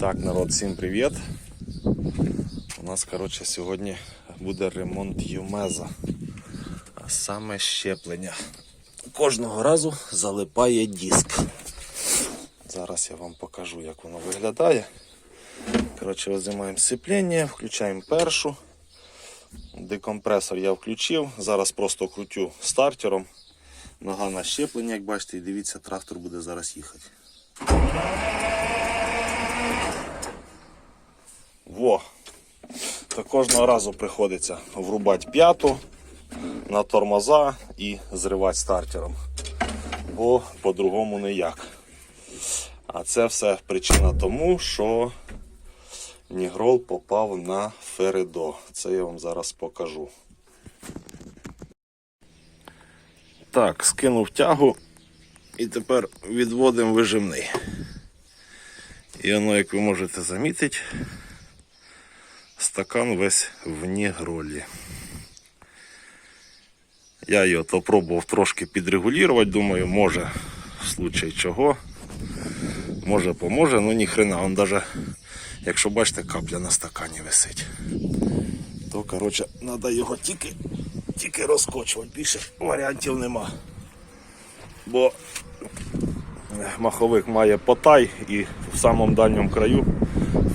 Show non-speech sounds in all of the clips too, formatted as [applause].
Так, народ, всім привіт. У нас, коротше, сьогодні буде ремонт Юмеза. А саме щеплення. Кожного разу залипає диск. Зараз я вам покажу, як воно виглядає. Коротше, знімаємо сцеплення, включаємо першу. Декомпресор я включив. Зараз просто крутю стартером. Нога на щеплення, як бачите, і дивіться, трактор буде зараз їхати. То кожного разу приходиться врубати п'яту на тормоза і зривати стартером. Бо по-другому ніяк. А це все причина тому, що Нігрол попав на Феридо. Це я вам зараз покажу. Так, скинув тягу і тепер відводимо вижимний. І воно, як ви можете замітити, стакан весь в нігролі. Я його то пробував трошки підрегулювати, думаю, може в случай чого. Може поможе, ну ні хрена, он даже, якщо бачите, капля на стакані висить. То, коротше, треба його тільки, тільки розкочувати, більше варіантів нема. Бо маховик має потай і в самому дальньому краю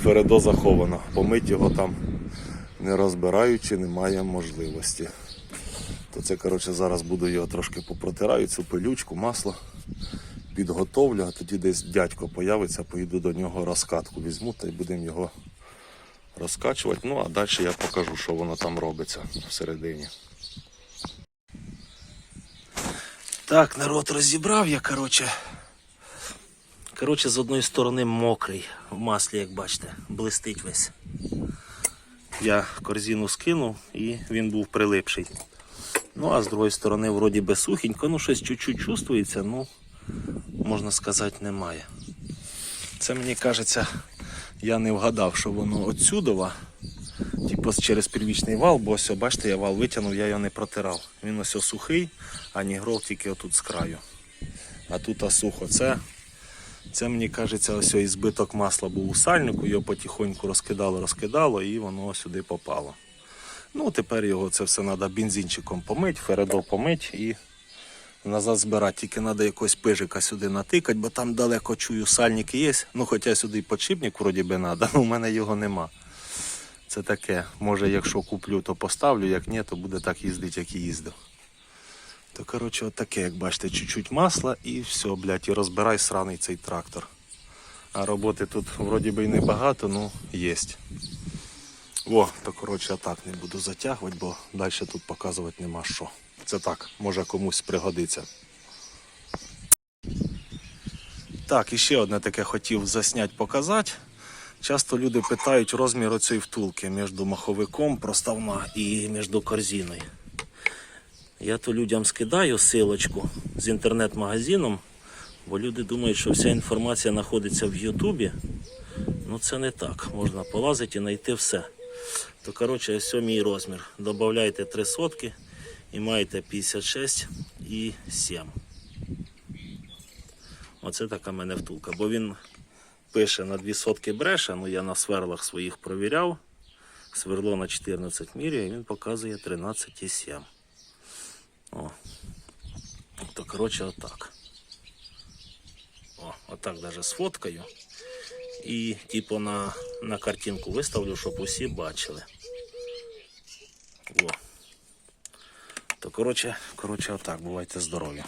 Фередо заховано. Помить його там не розбираючи, немає можливості. То це, коротше, зараз буду його трошки попротираю, цю пилючку, масло підготовлю, а тоді десь дядько появиться, поїду до нього розкатку візьму та й будемо його розкачувати. Ну а далі я покажу, що воно там робиться всередині. Так, народ розібрав я, коротше. Коротше, з одної сторони мокрий в маслі, як бачите, блистить весь. Я корзину скинув і він був прилипший. Ну, а з другої сторони, вроді би сухенько, ну щось чуть-чуть чувствується, ну, можна сказати, немає. Це мені кажеться, я не вгадав, що воно отсюдова, типу через первічний вал, бо ось, бачите, я вал витягнув, я його не протирав. Він ось сухий, а нігрол тільки отут з краю. А тут а сухо. Це, це мені кажеться, ось ось збиток масла був у сальнику, його потихоньку розкидало, розкидало і воно сюди попало. Ну, тепер його це все треба бензинчиком помити, фередо помити і назад збирати. Тільки треба якось пижика сюди натикати, бо там далеко чую сальник є. Ну, хоча сюди і вроді би треба, але [laughs] у мене його нема. Це таке. Може, якщо куплю, то поставлю, як ні, то буде так їздити, як і їздив. То коротше, от таке, як бачите, чуть-чуть масла і все, блядь, і розбирай сраний цей трактор. А роботи тут вроді би і небагато, ну є. О, то коротше, так не буду затягувати, бо далі тут показувати нема що. Це так, може комусь пригодиться. Так, і ще одне таке хотів засняти, показати. Часто люди питають розмір цієї втулки між маховиком проставна і між корзиною. Я то людям скидаю силочку з інтернет-магазином, бо люди думають, що вся інформація знаходиться в Ютубі. Ну це не так. Можна полазити і знайти все. То коротше, ось розмір. Добавляйте 3 сотки і маєте 56 і 7. Оце така мене втулка. Бо він пише на 2 сотки бреше, ну я на сверлах своїх провіряв. Сверло на 14 міряє, і він показує 13,7. О. То коротше отак. О, отак даже сфоткаю. І типу на, на картинку виставлю, щоб усі бачили. О. То коротше, коротше, отак, бувайте здорові.